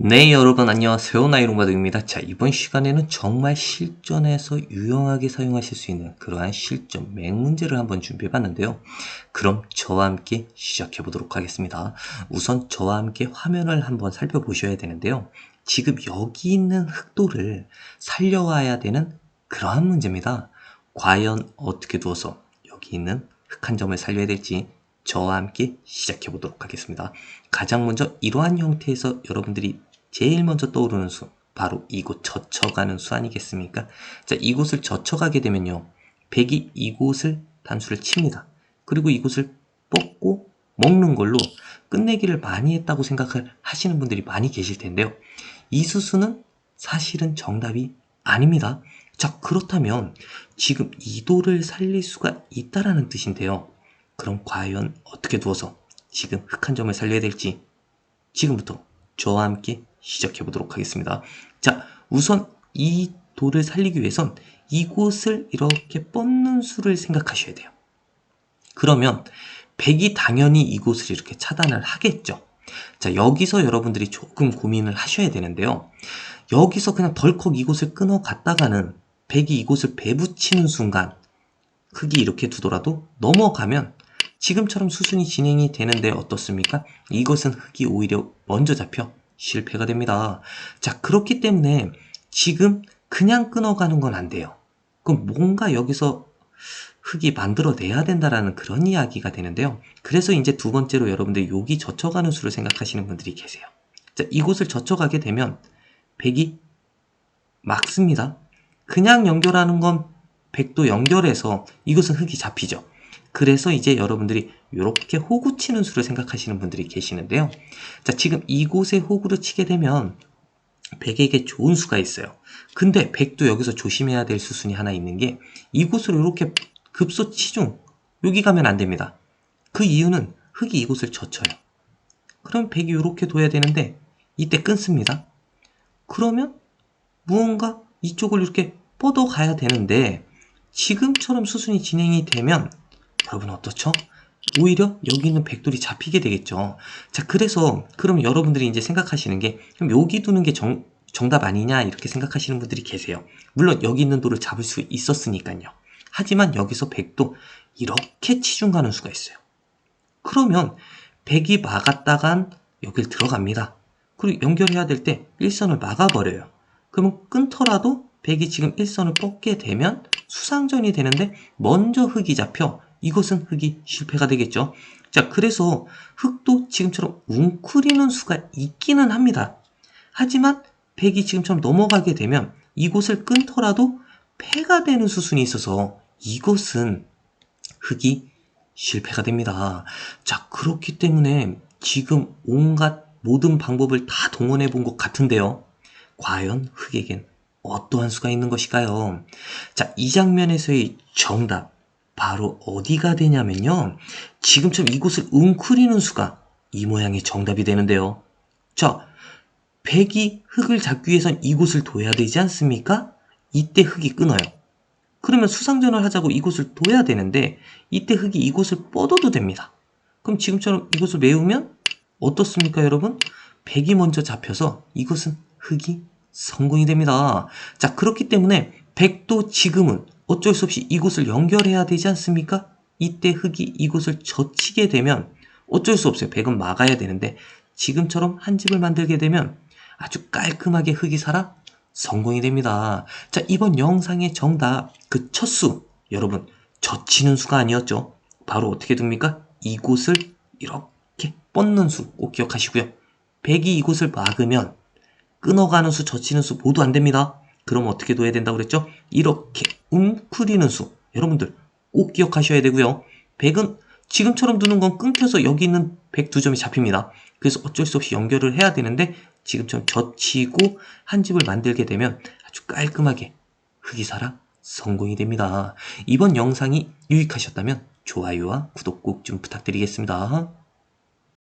네, 여러분 안녕하세요. 나이롱바둑입니다. 자, 이번 시간에는 정말 실전에서 유용하게 사용하실 수 있는 그러한 실전 맹문제를 한번 준비해 봤는데요. 그럼 저와 함께 시작해 보도록 하겠습니다. 우선 저와 함께 화면을 한번 살펴보셔야 되는데요. 지금 여기 있는 흑도를 살려와야 되는 그러한 문제입니다. 과연 어떻게 두어서 여기 있는 흑 한 점을 살려야 될지 저와 함께 시작해 보도록 하겠습니다. 가장 먼저 이러한 형태에서 여러분들이 제일 먼저 떠오르는 수, 바로 이곳 젖혀가는 수 아니겠습니까? 자, 이곳을 젖혀가게 되면요. 백이 이곳을 단수를 칩니다. 그리고 이곳을 뻗고 먹는 걸로 끝내기를 많이 했다고 생각을 하시는 분들이 많이 계실 텐데요. 이 수수는 사실은 정답이 아닙니다. 자, 그렇다면 지금 이도를 살릴 수가 있다라는 뜻인데요. 그럼 과연 어떻게 두어서 지금 흑한 점을 살려야 될지 지금부터 저와 함께 시작해 보도록 하겠습니다. 자, 우선 이 돌을 살리기 위해선 이곳을 이렇게 뻗는 수를 생각하셔야 돼요. 그러면 백이 당연히 이곳을 이렇게 차단을 하겠죠. 자, 여기서 여러분들이 조금 고민을 하셔야 되는데요. 여기서 그냥 덜컥 이곳을 끊어 갔다가는 백이 이곳을 배붙이는 순간 흙이 이렇게 두더라도 넘어가면 지금처럼 수순이 진행이 되는데 어떻습니까? 이것은 흙이 오히려 먼저 잡혀 실패가 됩니다. 자, 그렇기 때문에 지금 그냥 끊어가는 건 안 돼요. 그럼 뭔가 여기서 흙이 만들어내야 된다라는 그런 이야기가 되는데요. 그래서 이제 두 번째로 여러분들이 여기 젖혀가는 수를 생각하시는 분들이 계세요. 자, 이곳을 젖혀가게 되면 백이 막습니다. 그냥 연결하는 건 백도 연결해서 이것은 흙이 잡히죠. 그래서 이제 여러분들이 이렇게 호구 치는 수를 생각하시는 분들이 계시는데요. 자, 지금 이곳에 호구를 치게 되면 백에게 좋은 수가 있어요. 근데 백도 여기서 조심해야 될 수순이 하나 있는 게 이곳으로 이렇게 급소 치중 여기 가면 안 됩니다. 그 이유는 흙이 이곳을 젖혀요. 그럼 백이 이렇게 둬야 되는데 이때 끊습니다. 그러면 무언가 이쪽을 이렇게 뻗어 가야 되는데 지금처럼 수순이 진행이 되면 여러분 어떻죠? 오히려 여기 있는 백돌이 잡히게 되겠죠. 자, 그래서 그럼 여러분들이 이제 생각하시는 게 그럼 여기 두는 게 정, 정답 아니냐 이렇게 생각하시는 분들이 계세요. 물론 여기 있는 돌을 잡을 수 있었으니까요. 하지만 여기서 백도 이렇게 치중 가는 수가 있어요. 그러면 백이 막았다간 여길 들어갑니다. 그리고 연결해야 될때 일선을 막아버려요. 그러면 끊더라도 백이 지금 일선을 뻗게 되면 수상전이 되는데 먼저 흙이 잡혀 이것은 흙이 실패가 되겠죠. 자, 그래서 흙도 지금처럼 웅크리는 수가 있기는 합니다. 하지만 백이 지금처럼 넘어가게 되면 이곳을 끊더라도 패가 되는 수순이 있어서 이것은 흙이 실패가 됩니다. 자, 그렇기 때문에 지금 온갖 모든 방법을 다 동원해 본 것 같은데요. 과연 흙에겐 어떠한 수가 있는 것일까요? 자, 이 장면에서의 정답. 바로 어디가 되냐면요. 지금처럼 이곳을 웅크리는 수가 이 모양의 정답이 되는데요. 자, 백이 흙을 잡기 위해선 이곳을 둬야 되지 않습니까? 이때 흙이 끊어요. 그러면 수상전을 하자고 이곳을 둬야 되는데 이때 흙이 이곳을 뻗어도 됩니다. 그럼 지금처럼 이곳을 메우면 어떻습니까 여러분? 백이 먼저 잡혀서 이것은 흙이 성공이 됩니다. 자 그렇기 때문에 백도 지금은 어쩔 수 없이 이곳을 연결해야 되지 않습니까? 이때 흙이 이곳을 젖히게 되면 어쩔 수 없어요. 백은 막아야 되는데 지금처럼 한 집을 만들게 되면 아주 깔끔하게 흙이 살아 성공이 됩니다. 자, 이번 영상의 정답, 그 첫 수, 여러분, 젖히는 수가 아니었죠. 바로 어떻게 됩니까? 이곳을 이렇게 뻗는 수 꼭 기억하시고요. 백이 이곳을 막으면 끊어가는 수, 젖히는 수 모두 안 됩니다. 그럼 어떻게 둬야 된다고 그랬죠? 이렇게 웅크리는 수. 여러분들 꼭 기억하셔야 되고요. 100은 지금처럼 두는 건 끊겨서 여기 있는 100두 점이 잡힙니다. 그래서 어쩔 수 없이 연결을 해야 되는데 지금처럼 젖히고 한 집을 만들게 되면 아주 깔끔하게 흑이사라 성공이 됩니다. 이번 영상이 유익하셨다면 좋아요와 구독 꼭 좀 부탁드리겠습니다.